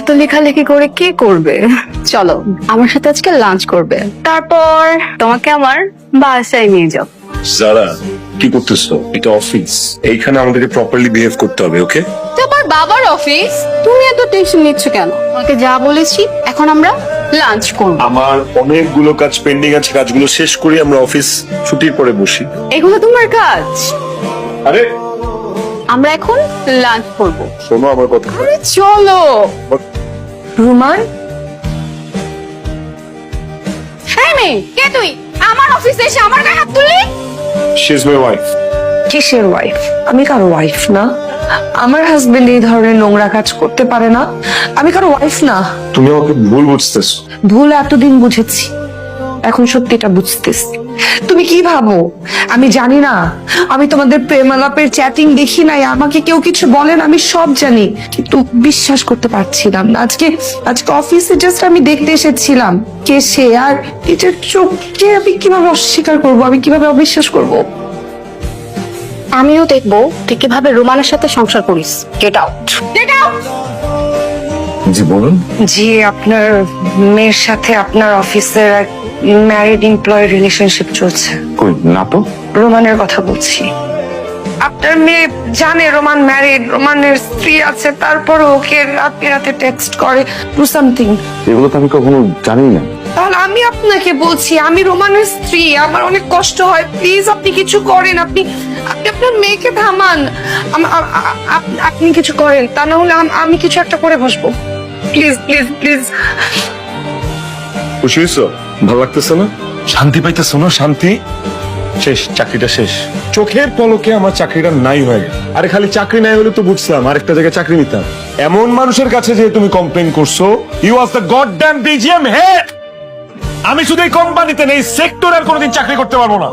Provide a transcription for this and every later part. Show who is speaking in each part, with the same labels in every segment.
Speaker 1: এত লেখালেখি করে কি করবে? চলো আমার সাথে আজকে লাঞ্চ করবে। তারপর তোমাকে আমার বাসায় নিয়ে যাও।
Speaker 2: যারা কি করতেছো? এটা অফিস এইখানে আমাদেরকে প্রপারলি বিহেভ করতে হবে ওকে
Speaker 1: তোমার বাবার অফিস তুমি এত টেনশন নিচ্ছ কেন? তোমাকে যা বলেছি এখন আমরা লাঞ্চ করব।
Speaker 2: আমার অনেকগুলো কাজ পেন্ডিং আছে কাজগুলো শেষ করি আমরা অফিস ছুটির পরে বসি।
Speaker 1: এগুলো তোমার কাজ?
Speaker 2: আরে
Speaker 1: আমরা এখন লাঞ্চ করব।
Speaker 2: শোনো আমার কথা।
Speaker 1: আরে চলো। রুমান? হ্যাঁ মেয়ে কে তুই? আমার অফিসে এসে আমার গায়ে হাত তুললি
Speaker 2: শি ইজ মাই ওয়াইফ
Speaker 3: কিসের ওয়াইফ আমি কারও ওয়াইফ না। আমার হাজবেন্ড এই ধরনের নোংরা কাজ করতে পারে না। আমি কারও ওয়াইফ না।
Speaker 2: তুমি আমাকে ভুল বুঝতেছো।
Speaker 3: ভুল এতদিন বুঝেছি। এখন সত্যিটা বুঝতেছি। তুমি কি ভাবো? আমি জানি না। আমি তোমাদের প্রেমালাপের চ্যাটিং দেখি নাই। আমাকে কেউ কিছু বলেন আমি সব জানি। কিন্তু বিশ্বাস করতে পারছিলাম না। আজকে আজকে অফিসে জাস্ট আমি দেখতে এসেছিলাম কে সে আর এটার চোখকে আমি কীভাবে অস্বীকার করব? আমি কীভাবে অবিশ্বাস করব?
Speaker 1: আমিও দেখব তুই কীভাবে রোমানের সাথে সংসার করিস। গেট আউট গেট আউট
Speaker 2: জি বলুন।
Speaker 3: জি আপনার মেয়ের সাথে আপনার অফিসের এক ম্যারিড এমপ্লয় রিলেশনশিপ চলছে।
Speaker 2: কই না তো?
Speaker 3: রোমানের কথা বলছি। আপনার মেয়ে জানে রোমান ম্যারিড রোমানের স্ত্রী আছে তারপর ওকে রাতে রাতে টেক্সট করে টু সামথিং
Speaker 2: এগুলো তো আমি কখনো জানি না।
Speaker 3: তাহলে আমি আপনাকে বলছি আমি রোমানের স্ত্রী আমার অনেক কষ্ট হয় প্লিজ আপনি কিছু করেন আপনি আপনি আপনার মেয়েকে থামান। আম- আ- আ- আপ- আপনি কিছু করেন তা না হলে আম- আমি কিছু একটা করে বসবো। Please please please.
Speaker 2: খুশি হয়েছো ভালো লাগতেছে না? শান্তি পাইতেছো না? শান্তি? শেষ চাকরিটা শেষ। চোখের পলকে আমার চাকরিটা নাই হয়ে গেল আরে খালি চাকরি নাই হলে তো বুঝতাম আরেকটা জায়গায় চাকরি নিতাম। এমন মানুষের কাছে যে তুমি কমপ্লেন করছ you was the god damn BGM head আমি শুধু এই কোম্পানিতে নেই সেক্টর আর কোনোদিন চাকরি করতে পারব না।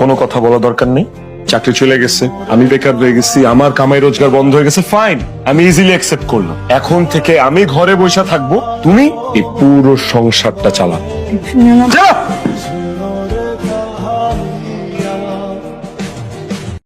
Speaker 2: কোনো কথা বলা দরকার নেই? চাকরি চলে গেছে আমি বেকার হয়ে গেছি আমার কামাই রোজগার বন্ধ হয়ে গেছে ফাইন আমি ইজিলি অ্যাকসেপ্ট করল এখন থেকে আমি ঘরে বসে থাকব তুমি এই পুরো সংসারটা চালাও!